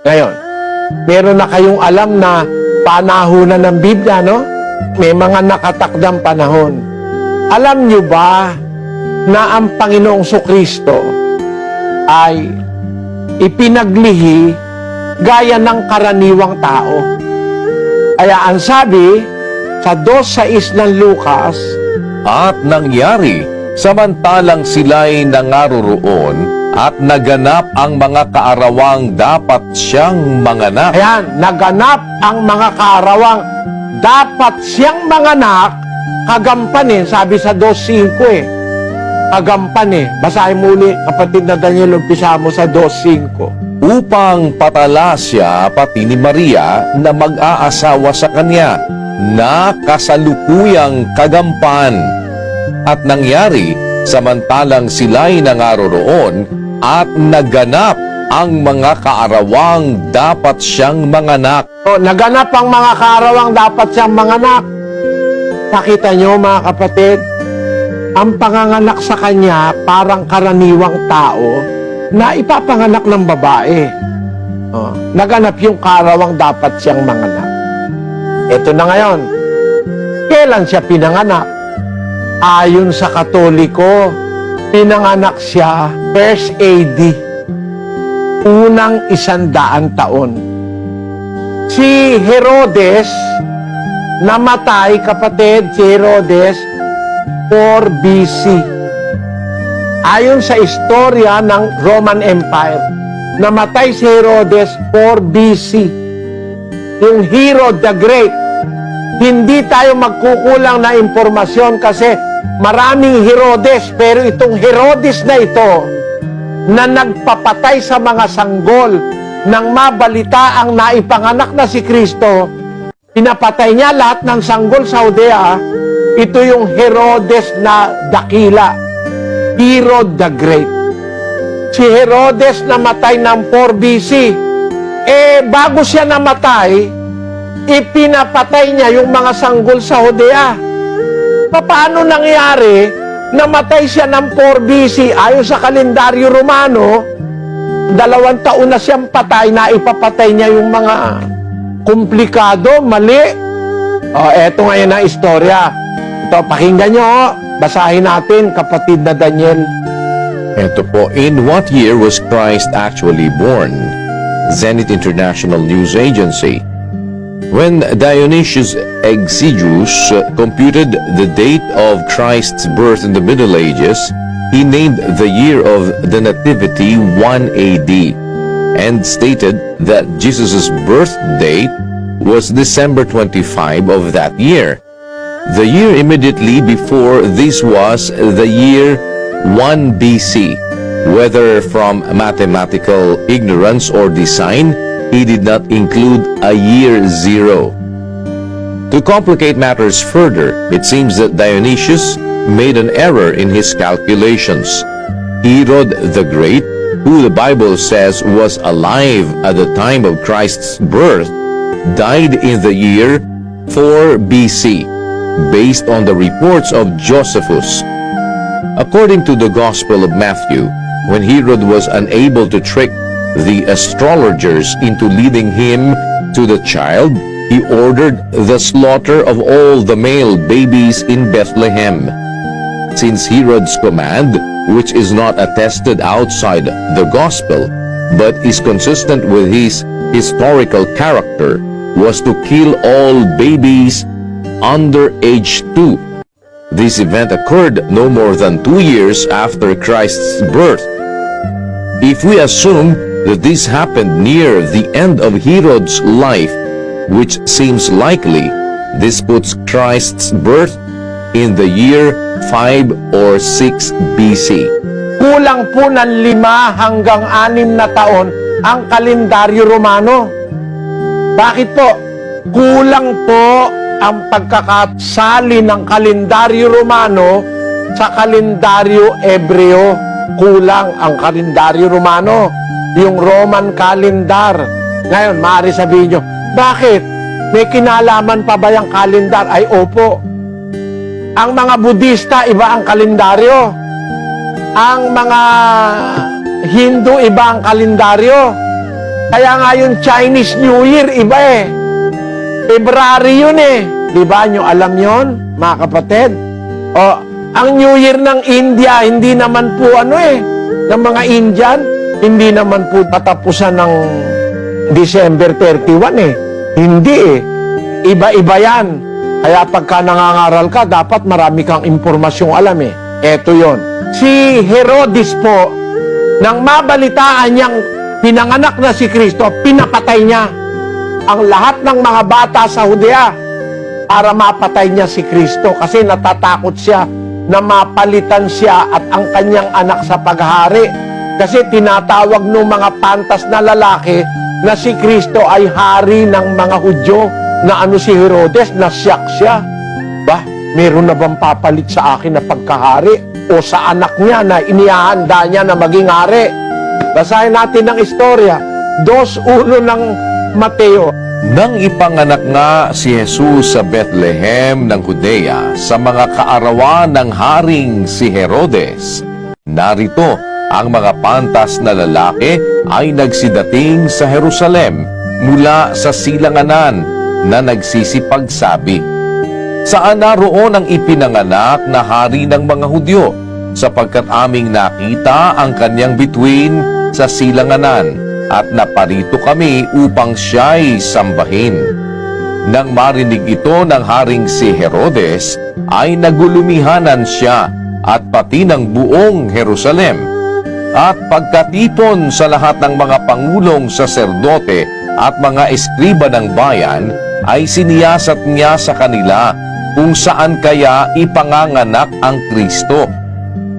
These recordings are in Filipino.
Ngayon, meron na kayong alam na panahonan ng Biblia, no? May mga nakatakdang panahon. Alam nyo ba na ang Panginoong Kristo ay ipinaglihi gaya ng karaniwang tao? Kaya ang sabi sa 2.6 ng Lucas, At nangyari, samantalang sila'y nangaroroon at naganap ang mga kaarawang dapat siyang manganak. Ayan, naganap ang mga kaarawang dapat siyang manganak, kagampanin, sabi sa 2.5 eh. Kagampan eh. Basahin muli, kapatid na Daniel, umpisa mo sa 2.5. upang patala siya pati ni Maria na mag-aasawa sa kanya na kasalukuyang kagampan. At nangyari, samantalang sila'y nangaroroon at naganap ang mga kaarawang dapat siyang manganak. O, naganap ang mga kaarawang dapat siyang manganak. Nakita nyo mga kapatid, ang panganganak sa kanya parang karaniwang tao na ipapanganak ng babae. O, naganap yung karawang dapat siyang manganak. Ito na ngayon, kailan siya pinanganak? Ayon sa Katoliko, pinanganak siya first AD, unang isandaan taon. Si Herodes, namatay kapatid, si Herodes, 4 BC. Ayon sa istorya ng Roman Empire, namatay si Herodes 4 BC. Yung Herod the Great. Hindi tayo magkukulang na impormasyon kasi maraming Herodes, pero itong Herodes na ito, na nagpapatay sa mga sanggol nang mabalita ang naipanganak na si Kristo, pinapatay niya lahat ng sanggol sa Judea, ito yung Herodes na dakila, Herod the Great. Si Herodes namatay ng 4 BC. Eh, bago siya namatay, ipinapatay niya yung mga sanggol sa Judea. Paano nangyari namatay siya ng 4 BC ayon sa kalendaryo Romano, dalawang taon na siyang patay na ipapatay niya yung mga komplikado, mali. O, eto ngayon ang istorya. Ito, pakinggan nyo. oh. Basahin natin, kapatid na Daniel. Ito po, in what year was Christ actually born? Zenit International News Agency. When Dionysius Exiguus computed the date of Christ's birth in the Middle Ages, he named the year of the Nativity 1 AD and stated that Jesus' birth date was December 25 of that year. The year immediately before this was the year 1 BC. Whether from mathematical ignorance or design, he did not include a year zero. To complicate matters further, it seems that Dionysius made an error in his calculations. Herod the Great, who the Bible says was alive at the time of Christ's birth, died in the year 4 BC, based on the reports of Josephus. According to the Gospel of Matthew, when Herod was unable to trick the astrologers into leading him to the child, he ordered the slaughter of all the male babies in Bethlehem. Since Herod's command, which is not attested outside the Gospel, but is consistent with his historical character, was to kill all babies under age 2. This event occurred no more than two years after Christ's birth. If we assume that this happened near the end of Herod's life, which seems likely, this puts Christ's birth in the year 5 or 6 BC. Kulang po ng lima hanggang anim na taon ang kalendaryo Romano. Bakit po? Kulang po ang pagkakasali ng kalendaryo Romano sa kalendaryo Ebreo. Kulang ang kalendaryo Romano, yung Roman calendar. Ngayon, maaari sabihin nyo, bakit? May kinalaman pa ba yung kalendar? Ay, opo. Ang mga Budista, iba ang kalendaryo. Ang mga Hindu, iba ang kalendaryo. Kaya nga yung Chinese New Year, iba eh. February yun eh. Di ba nyo alam yon mga kapatid? O, ang New Year ng India, hindi naman po ano eh, ng mga Indian, hindi naman po tatapusan ng December 31 eh. Hindi eh. Iba-iba yan. Kaya pagka nangangaral ka, dapat marami kang impormasyong alam eh. Eto yon. Si Herodes po, nang mabalitaan niyang pinanganak na si Kristo, pinapatay niya ang lahat ng mga bata sa Judea para mapatay niya si Kristo kasi natatakot siya na mapalitan siya at ang kanyang anak sa paghari. Kasi tinatawag ng mga pantas na lalaki na si Kristo ay hari ng mga Hudyo na ano si Herodes, nasyak siya. Ba, meron na bang papalit sa akin na pagkahari? O sa anak niya na inihahanda niya na maging hari? Basahin natin ang istorya. 2.1 ng Mateo. Nang ipanganak nga si Jesus sa Bethlehem ng Judea sa mga kaarawan ng haring si Herodes, narito ang mga pantas na lalaki ay nagsidating sa Jerusalem mula sa silanganan na nagsisipagsabi, Saan naroon ang ipinanganak na hari ng mga Hudyo sapagkat aming nakita ang kanyang bituin sa silanganan at naparito kami upang siya'y sambahin. Nang marinig ito ng haring si Herodes, ay nagulumihanan siya at pati ng buong Jerusalem. At pagkatipon sa lahat ng mga pangulong saserdote at mga eskriba ng bayan, ay siniyasat niya sa kanila kung saan kaya ipanganganak ang Kristo.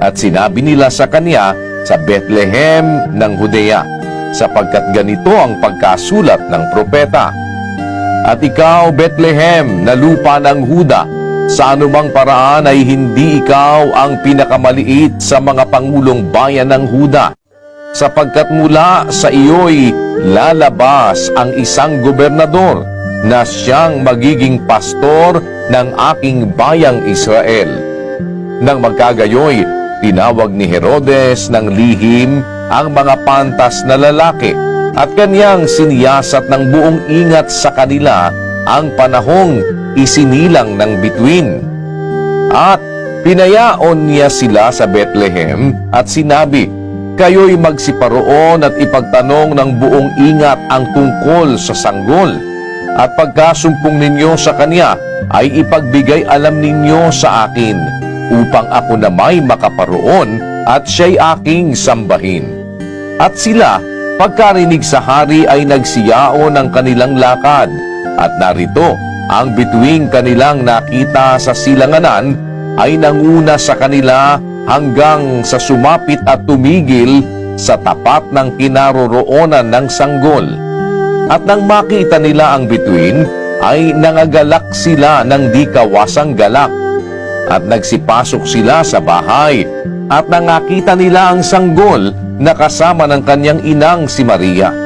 At sinabi nila sa kanya sa Bethlehem ng Judea, sapagkat ganito ang pagkasulat ng propeta. At ikaw, Bethlehem, na lupa ng Huda, sa anumang paraan ay hindi ikaw ang pinakamaliit sa mga pangulong bayan ng Huda, sapagkat mula sa iyo'y lalabas ang isang gobernador na siyang magiging pastor ng aking bayang Israel. Nang magkagayoy, tinawag ni Herodes ng lihim ang mga pantas na lalaki at kanyang siniyasat ng buong ingat sa kanila ang panahong isinilang ng bituin. At pinayaon niya sila sa Bethlehem at sinabi, Kayo'y magsiparoon at ipagtanong ng buong ingat ang tungkol sa sanggol. At pagkasumpong ninyo sa kanya, ay ipagbigay alam ninyo sa akin, upang ako na may makaparoon at siya'y aking sambahin. At sila, pagkarinig sa hari ay nagsiyao ng kanilang lakad, at narito, ang bituing kanilang nakita sa silanganan ay nanguna sa kanila hanggang sa sumapit at tumigil sa tapat ng kinaroroonan ng sanggol. At nang makita nila ang bituin, ay nangagalak sila ng di kawasang galak. At nagsipasok sila sa bahay at nangakita nila ang sanggol na kasama ng kanyang inang si Maria.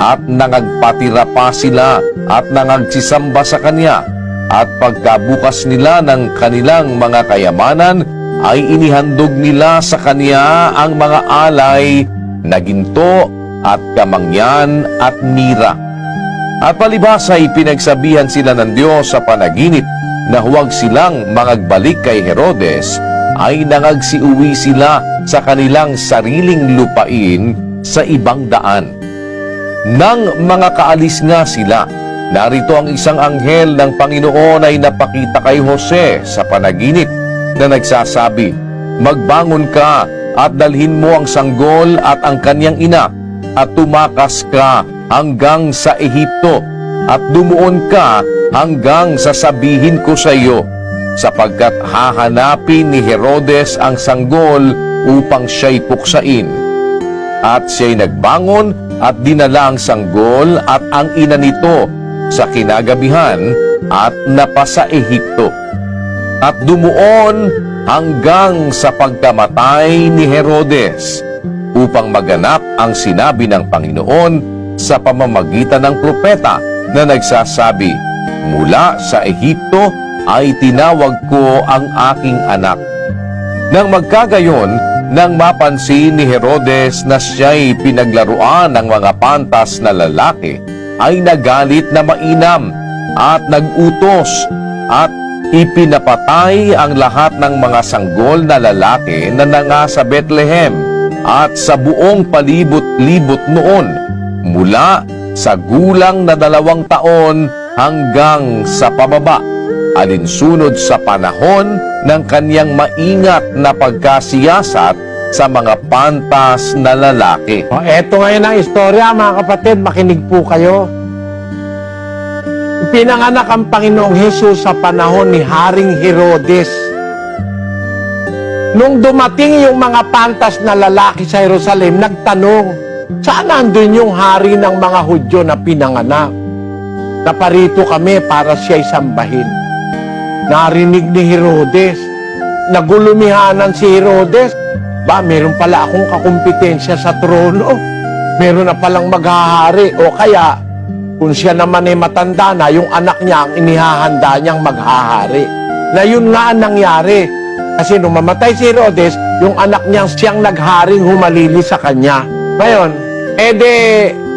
At nangagpatira pa sila at nangagsisamba sa kanya. At pagkabukas nila ng kanilang mga kayamanan, ay inihandog nila sa kanya ang mga alay na ginto at kamangyan at mira. At palibas ay pinagsabihan sila ng Diyos sa panaginip na huwag silang mangagbalik kay Herodes, ay nangagsiuwi sila sa kanilang sariling lupain sa ibang daan. Nang mga kaalis nga sila, narito ang isang anghel ng Panginoon ay napakita kay Jose sa panaginip na nagsasabi, Magbangon ka at dalhin mo ang sanggol at ang kanyang ina at tumakas ka hanggang sa Ehipto at dumuon ka hanggang sa sabihin ko sa iyo sapagkat hahanapin ni Herodes ang sanggol upang siya'y puksain. At siya'y nagbangon at dinala ang sanggol at ang ina nito sa kinagabihan at napasa Ehipto. At dumuon hanggang sa pagkamatay ni Herodes upang maganap ang sinabi ng Panginoon sa pamamagitan ng propeta na nagsasabi, Mula sa Ehipto ay tinawag ko ang aking anak. Nang magkagayon, nang mapansin ni Herodes na siya'y pinaglaruan ng mga pantas na lalaki, ay nagalit na mainam at nagutos at ipinapatay ang lahat ng mga sanggol na lalaki na nanga sa Bethlehem at sa buong palibot-libot noon mula sa gulang na dalawang taon hanggang sa pababa alinsunod sa panahon ng kanyang maingat na pagkasiyasat sa mga pantas na lalaki. O, eto ngayon ang istorya, mga kapatid, makinig po kayo. Pinanganak ang Panginoong Hesus sa panahon ni Haring Herodes. Nung dumating yung mga pantas na lalaki sa Jerusalem, nagtanong, saan nandun yung hari ng mga Hudyo na pinanganak? Naparito kami para siya'y sambahin. Narinig ni Herodes. Nagulumihanan si Herodes. Ba, meron pala akong kakumpetensya sa trono. Meron na palang maghahari. O kaya, kung siya naman ay matanda na, yung anak niya ang inihahanda niyang maghahari. Na yun nga ang nangyari. Kasi nung mamatay si Herodes, yung anak niyang siyang nagharing humalili sa kanya. Ngayon, ede,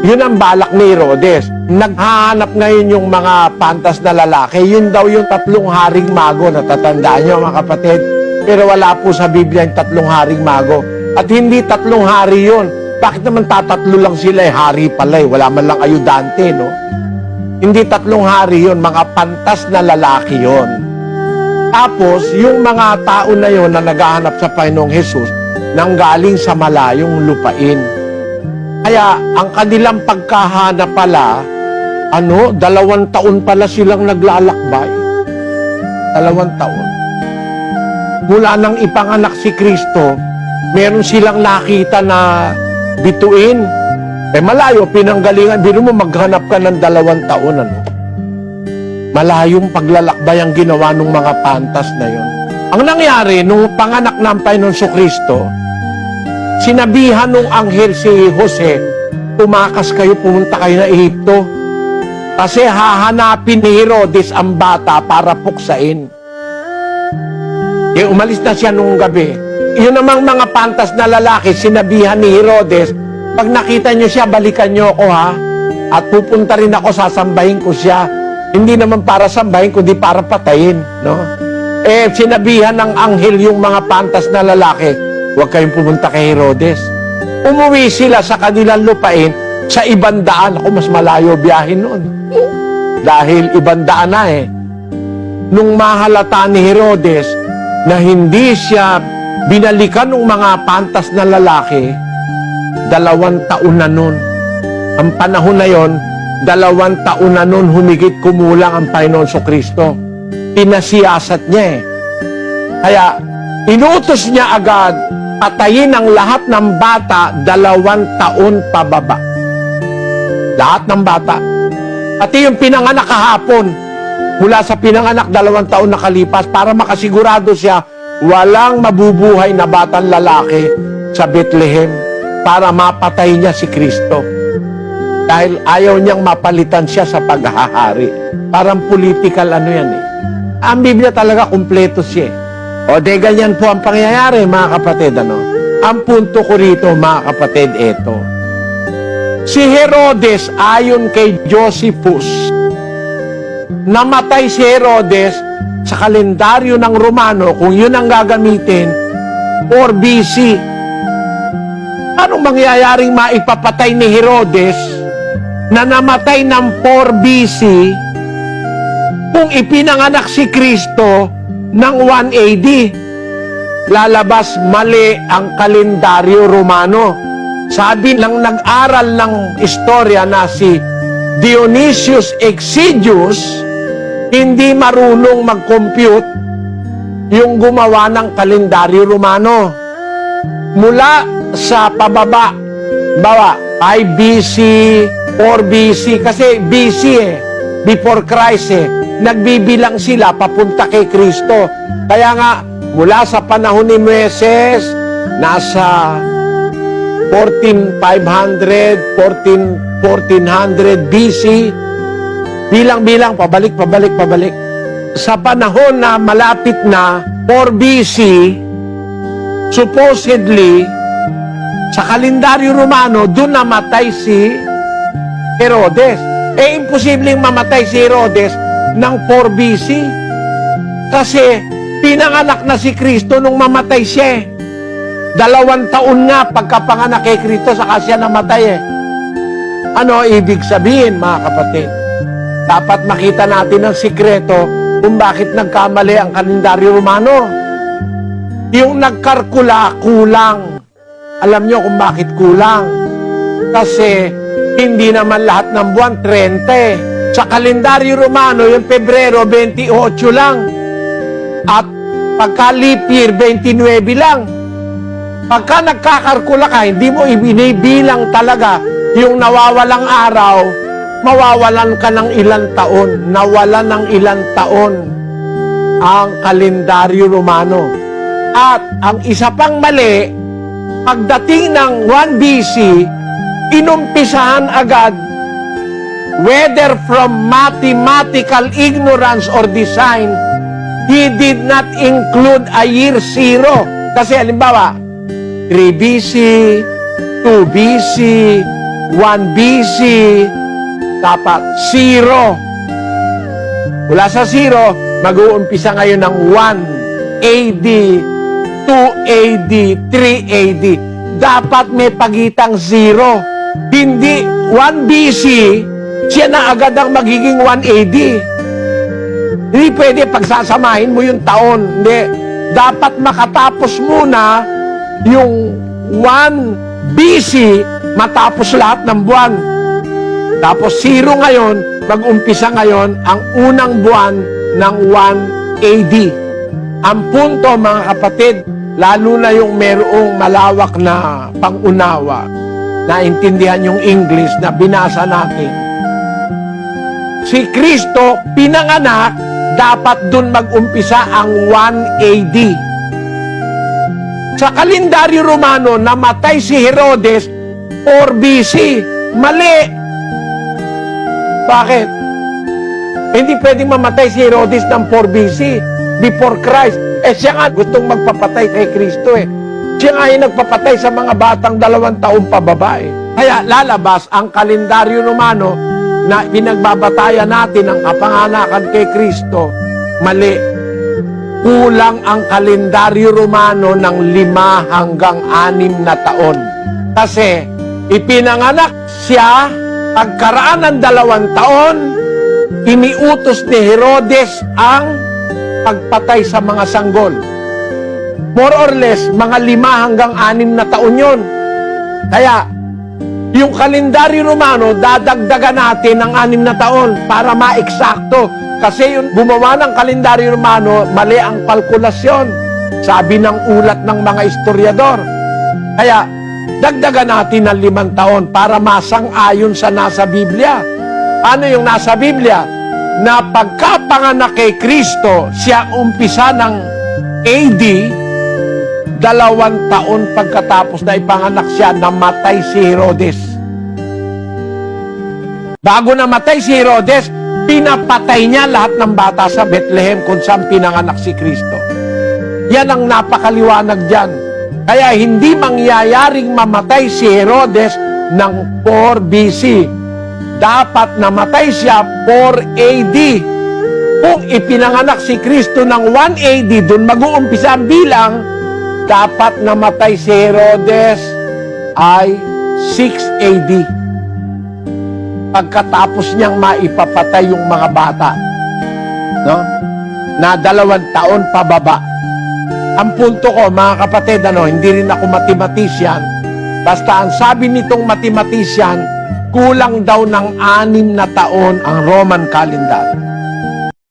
yun ang balak ni Herodes. Naghahanap ngayon yung mga pantas na lalaki. Yun daw yung tatlong haring mago. Natatandaan niyo mga kapatid? Pero wala po sa Biblia yung tatlong haring mago. At hindi tatlong hari yun. Bakit naman tatatlo lang sila? Eh, hari pala eh. Wala man lang ayudante, no? Hindi tatlong hari yun. Mga pantas na lalaki yon. Tapos, yung mga tao na yon na naghahanap sa Panginoong Jesus, nanggaling sa malayong lupain. Kaya, ang kanilang pagkahanap pala, ano, dalawang taon pala silang naglalakbay. Dalawang taon. Mula nang ipanganak si Kristo, meron silang nakita na bituin. Eh malayo, pinanggalingan. Biro mo maghanap ka ng dalawang taon, ano? Malayong paglalakbay ang ginawa ng mga pantas na yon. Ang nangyari, nung panganak ng Panginoon Kristo, sinabihan nung anghel si Jose, tumakas kayo, pumunta kayo na Ehipto. Kasi hahanapin ni Herodes ang bata para puksain. Eh, umalis na siya nung gabi. Yun namang mga pantas na lalaki, sinabihan ni Herodes, pag nakita niyo siya, balikan niyo ako ha. At pupunta rin ako, sasambahin ko siya. Hindi naman para sambahin, kundi para patayin. No? Eh, sinabihan ng anghel yung mga pantas na lalaki, huwag kayong pumunta kay Herodes. Umuwi sila sa kanilang lupain sa ibang daan. Ako, mas malayo biyahin noon. Dahil ibang daan na eh. Nung mahalata ni Herodes na hindi siya binalikan ng mga pantas na lalaki, dalawang taon na nun. Ang panahon na yon, dalawang taon na nun humigit kumulang ang Panginoon so Kristo. Pinasiyasat niya eh. Kaya, inutos niya agad, patayin ang lahat ng bata dalawang taon pababa. Lahat ng bata. Pati yung pinanganak kahapon, mula sa pinanganak dalawang taon nakalipas para makasigurado siya walang mabubuhay na batang lalaki sa Bethlehem para mapatay niya si Kristo. Dahil ayaw niyang mapalitan siya sa paghahari. Parang political ano yan eh. Ang Biblia talaga kumpleto siya eh. O de ganyan po ang pangyayari mga kapatid ano. Ang punto ko rito mga kapatid eto. Si Herodes ayon kay Josephus namatay si Herodes sa kalendaryo ng Romano, kung yun ang gagamitin, 4 BC. Anong mangyayaring maipapatay ni Herodes na namatay ng 4 BC kung ipinanganak si Kristo ng 1 AD? Lalabas mali ang kalendaryo Romano. Sabi ng nag-aral ng istorya na si Dionysius Exiguus, hindi marunong mag-compute yung gumawa ng kalendaryo Romano. Mula sa pababa, bawa, 5 BC, 4 BC, kasi BC eh, before Christ eh, nagbibilang sila papunta kay Kristo. Kaya nga, mula sa panahon ni Moises, nasa 14,500, 14, 1400 BC, bilang-bilang, pabalik, pabalik, pabalik. Sa panahon na malapit na 4 BC, supposedly, sa kalendaryo Romano, doon namatay si Herodes. Eh, imposibleng mamatay si Herodes ng 4 BC. Kasi, pinanganak na si Kristo nung mamatay siya eh. Dalawang taon nga pagkapanganak kay Kristo, saka siya namatay eh. Ano ibig sabihin, mga kapatid? Dapat makita natin ang sikreto kung bakit nagkamali ang kalendaryo Romano. Yung nagkarkula, kulang. Alam nyo kung bakit kulang? Kasi hindi naman lahat ng buwan 30. Sa kalendaryo Romano, yung Pebrero 28 lang. At pagka leap year, 29 lang. Pagka nagkakarkula ka, hindi mo ibinibilang talaga yung nawawalang araw, mawawalan ka ng ilang taon, nawalan ng ilang taon ang kalendaryo Romano. At ang isa pang mali, pagdating ng 1 BC, inumpisahan agad whether from mathematical ignorance or design, he did not include a year zero. Kasi halimbawa, 3 BC, 2 BC, 1 BC, dapat zero. Mula sa zero, mag-uumpisa ngayon ng 1 AD, 2 AD, 3 AD. Dapat may pagitang zero. Hindi 1 BC, siya na agad ang magiging 1 AD. Hindi pwede pagsasamahin mo yung taon. Hindi. Dapat makatapos muna yung 1 BC matapos lahat ng buwan. Tapos zero ngayon, mag-umpisa ngayon ang unang buwan ng 1 AD. Ang punto mga kapatid, lalo na yung merong malawak na pangunawa, naintindihan yung English na binasa natin. Si Kristo pinanganak, dapat dun mag-umpisa ang 1 AD. Sa kalendaryo Romano, namatay si Herodes 4 BC. Mali! Bakit? Hindi pwedeng mamatay si Herodes ng 4 BC before Christ. Eh siya nga gustong magpapatay kay Kristo eh. Siya nga yung nagpapatay sa mga batang dalawang taong pababa eh. Kaya lalabas ang kalendaryo Romano na pinagbabatayan natin ang kapanganakan kay Kristo, mali. Kulang ang kalendaryo Romano ng lima hanggang anim na taon. Kasi ipinanganak siya pagkaraan ng dalawang taon, iniutos ni Herodes ang pagpatay sa mga sanggol. More or less, mga lima hanggang anim na taon yon. Kaya, yung kalendaryo Romano, dadagdagan natin ng anim na taon para ma-eksakto. Kasi yung gumawa ng kalendaryo Romano, mali ang kalkulasyon. Sabi ng ulat ng mga historiador. Kaya, dagdagan natin ng limang taon para masang-ayon sa nasa Biblia. Ano yung nasa Biblia? Na pagkapanganak kay Kristo, siya umpisa ng AD, dalawang taon pagkatapos na ipanganak siya, namatay si Herodes. Bago namatay si Herodes, pinapatay niya lahat ng bata sa Bethlehem kung saan pinanganak si Kristo. Yan ang napakaliwanag dyan. Kaya hindi mangyayaring mamatay si Herodes ng 4 BC. Dapat namatay siya 4 AD. Kung ipinanganak si Kristo ng 1 AD, dun mag-uumpisa ang bilang, dapat namatay si Herodes ay 6 AD. Pagkatapos niyang maipapatay yung mga bata. No? Na dalawang taon pababa. Ang punto ko, mga kapatid, ano, hindi rin ako mathematician. Basta ang sabi nitong mathematician, kulang daw ng anim na taon ang Roman calendar.